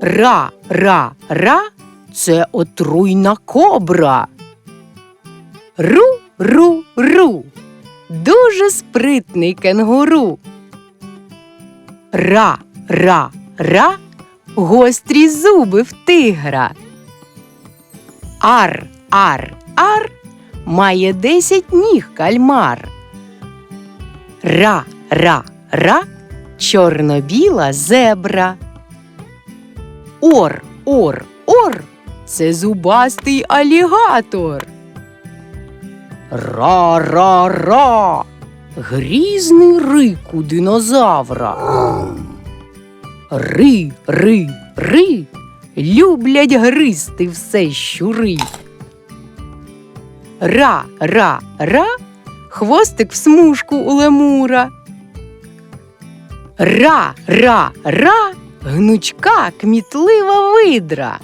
Ра, ра, ра це отруйна кобра. Ру, ру, ру. Дуже спритний кенгуру. Ра, ра, ра. Гострі зуби в тигра. Ар, ар, ар. Має десять ніг кальмар. Ра, ра, ра. Чорно-біла зебра. Ор, ор, ор. Це зубастий алігатор. Ра, ра, ра. Грізний рик у динозавра. Ри, ри, ри. Люблять гризти все щури. Ра, ра, ра. Хвостик в смужку у лемура. Ра, ра, ра. Гнучка кмітлива видра.